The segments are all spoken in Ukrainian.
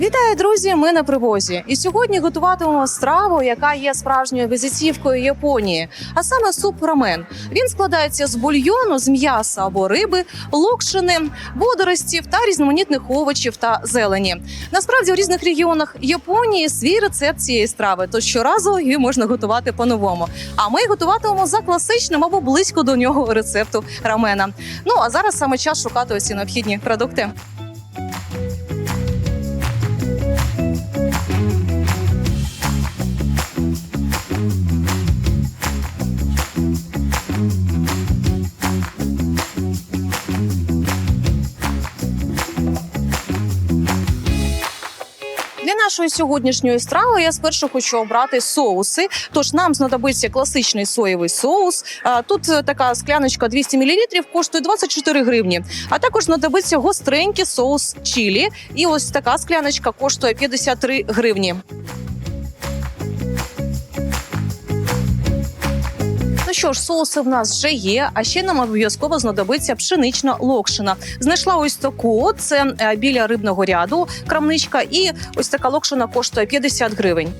Вітаю, друзі! Ми на привозі. І сьогодні готуватимемо страву, яка є справжньою візитівкою Японії, а саме суп рамен. Він складається з бульйону, з м'яса або риби, локшини, водоростів та різноманітних овочів та зелені. Насправді, у різних регіонах Японії свій рецепт цієї страви, то щоразу її можна готувати по-новому. А ми готуватимемо за класичним або близько до нього рецепту рамена. Ну а зараз саме час шукати усі необхідні продукти. Нашої сьогоднішньої страви я спершу хочу обрати соуси. Тож нам знадобиться класичний соєвий соус. Тут е, така скляночка 200 мл коштує 24 гривні. А також знадобиться гостренький соус чілі. І ось така скляночка коштує 53 гривні. Що ж, соуси в нас вже є, а ще нам обов'язково знадобиться пшенична локшина. Знайшла ось таку. Це е, біля рибного ряду крамничка, і ось така локшина коштує 50 гривень.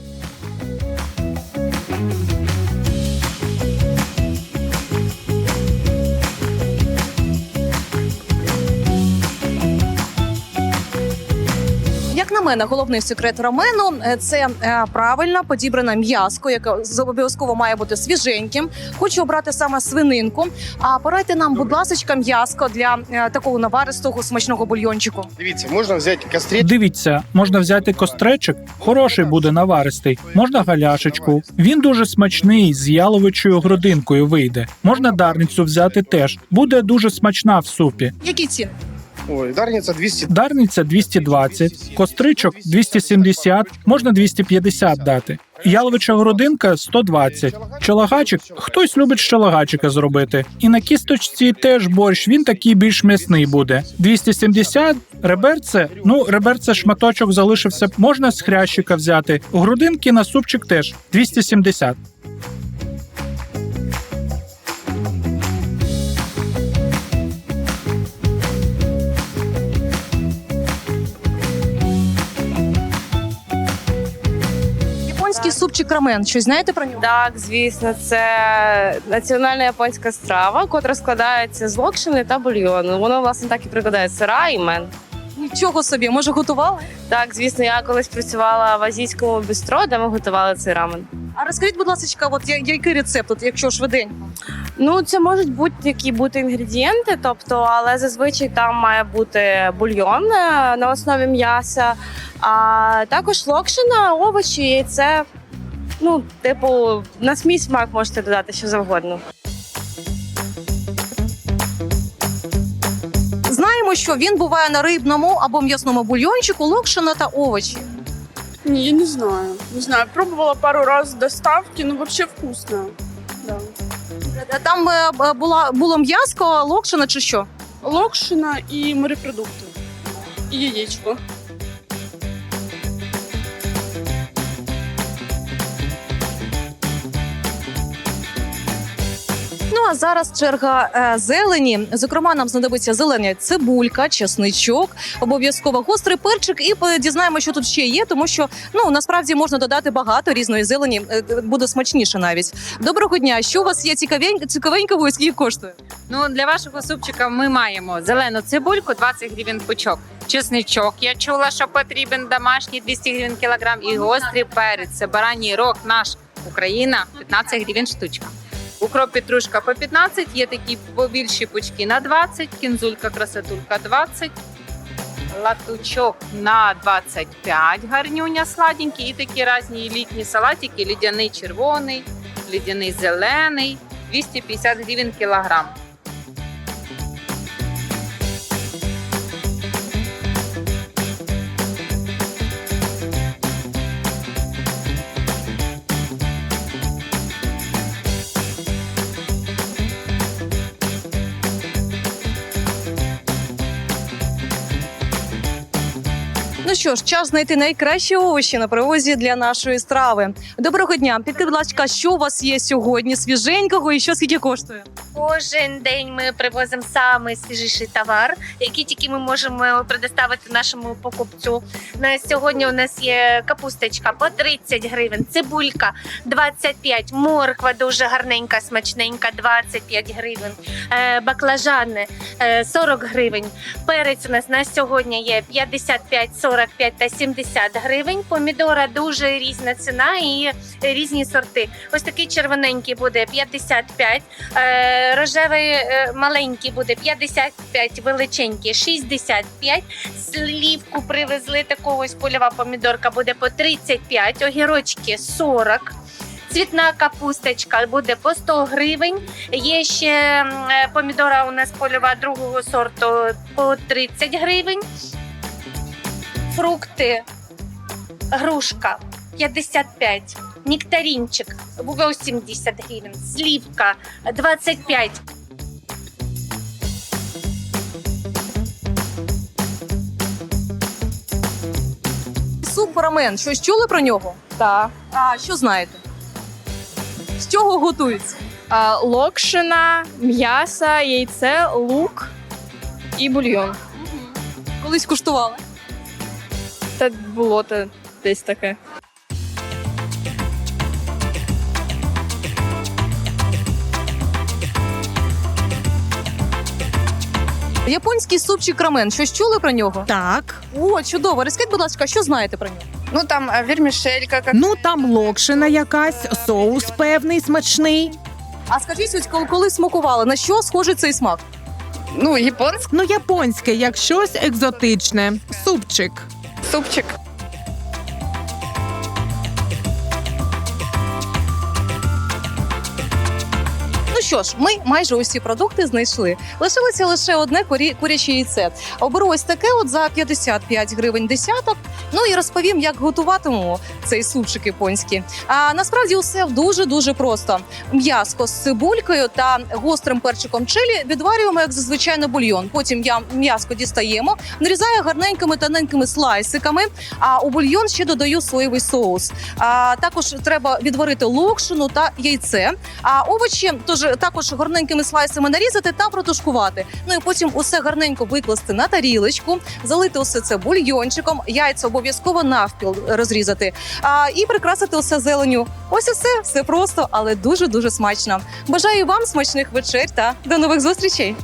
Мене, головний секрет рамену е, це е, правильно подібране м'яско, яке обов'язково має бути свіженьким. Хочу обрати саме свининку. А порадьте нам, будь ласка, м'яско для е, такого наваристого смачного бульйончику. Дивіться, можна взяти кастрет. Дивіться, можна взяти костречик, хороший буде наваристий. Можна галяшечку. Він дуже смачний, з яловичою грудинкою вийде. Можна дарницю взяти теж. Буде дуже смачна в супі. Які ціни? Ой, дарниця 200. Дарниця 220, костричок 270, можна 250 дати. Яловича грудинка 120. Чолагачик хтось любить чолагачика зробити. І на кісточці теж борщ, він такий більш м'ясний буде. 270, реберце, ну реберце шматочок залишився. Можна з хрящика взяти. Грудинки на супчик теж 270. Японський супчик рамен. Щось знаєте про нього? Так, звісно, це національна японська страва, котра складається з локшини та бульйону. Воно власне так і прикладає сира і мен. Нічого собі, може готували? Так, звісно, я колись працювала в азійському бістро, де ми готували цей рамен. А розкажіть, будь ласка, от я- який рецепт, от, якщо швиденько? Ну, це можуть будь-які бути інгредієнти, тобто, але зазвичай там має бути бульйон е, на основі м'яса, а також локшина, овочі, яйце. Ну, типу, на смій смак можете додати що завгодно. Знаємо, що він буває на рибному або м'ясному бульйончику, локшина та овочі. Не, я не знаю. Не знаю, пробовала пару раз доставки, но вообще вкусно. Да. Там е, була було м'яско, локшина чи що? Локшина и морепродукты. И яичко. Ну а зараз черга е, зелені. Зокрема, нам знадобиться зелена цибулька, чесничок, обов'язково гострий перчик. І дізнаємо, що тут ще є, тому що ну насправді можна додати багато різної зелені, е, буде смачніше навіть. Доброго дня! Що у вас є цікавенько, цікавенького і скільки коштує? Ну, для вашого супчика ми маємо зелену цибульку 20 гривень пучок. Чесничок, я чула, що потрібен домашній 200 гривень кілограм, і гострий перець. Це бараній рог наш Україна 15 гривень штучка. Укроп петрушка по 15, є такі побільші пучки на 20, кінзулька красотулька 20, латучок на 25 гарнюня сладенькі і такі різні літні салатики, лідяний червоний, лідяний зелений, 250 гривень кілограм. Що ж, час знайти найкращі овочі на привозі для нашої страви. Доброго дня. Підкажіть, будь ласка, що у вас є сьогодні свіженького і що скільки коштує? Кожен день ми привозимо самий свіжіший товар, який тільки ми можемо предоставити нашому покупцю. На сьогодні у нас є капусточка по 30 гривень, цибулька 25, морква дуже гарненька, смачненька, 25 гривень, е, баклажани е, 40 гривень. Перець у нас на сьогодні є 55, 45 та 70 гривень. Помідора дуже різна ціна і різні сорти. Ось такий червоненький буде 55, е, рожевий е, маленький буде 55, величенький 65, слівку привезли таку ось польова помідорка буде по 35, огірочки 40. Цвітна капусточка буде по 100 гривень. Є ще е, помідора у нас польова другого сорту по 30 гривень. Фрукти, грушка 55, нектаринчик 80 гривень, слівка 25. Суп рамен. Щось чули про нього? Так. А що знаєте? З чого готується? А, локшина, м'ясо, яйце, лук і бульйон. Колись куштували? Та було то десь таке. Японський супчик рамен. Щось чули про нього? Так, О, чудово. Розкажіть, будь ласка, що знаєте про нього? Ну там е, вірмішелька, як ну там локшина якась, соус певний смачний. А скажіть, ось коли, коли смакували, на що схожий цей смак? ну японський Ну, японське, як щось екзотичне. Супчик. Супчик. Що ж, ми майже усі продукти знайшли. Лишилося лише одне курі... куряче яйце. Оберу ось таке от за 55 гривень десяток. Ну і розповім, як готуватимемо цей супчик японський. А насправді усе дуже дуже просто. М'яско з цибулькою та гострим перчиком чилі відварюємо як зазвичай на бульйон. Потім я м'яско дістаємо, нарізаю гарненькими тоненькими слайсиками. А у бульйон ще додаю соєвий соус. А також треба відварити локшину та яйце. А овочі тож також гарненькими слайсами нарізати та протушкувати. Ну і потім усе гарненько викласти на тарілочку, залити усе це бульйончиком, яйця обов'язково навпіл розрізати. А і прикрасити усе зеленю. Ось і все, все просто, але дуже дуже смачно. Бажаю вам смачних вечер та до нових зустрічей.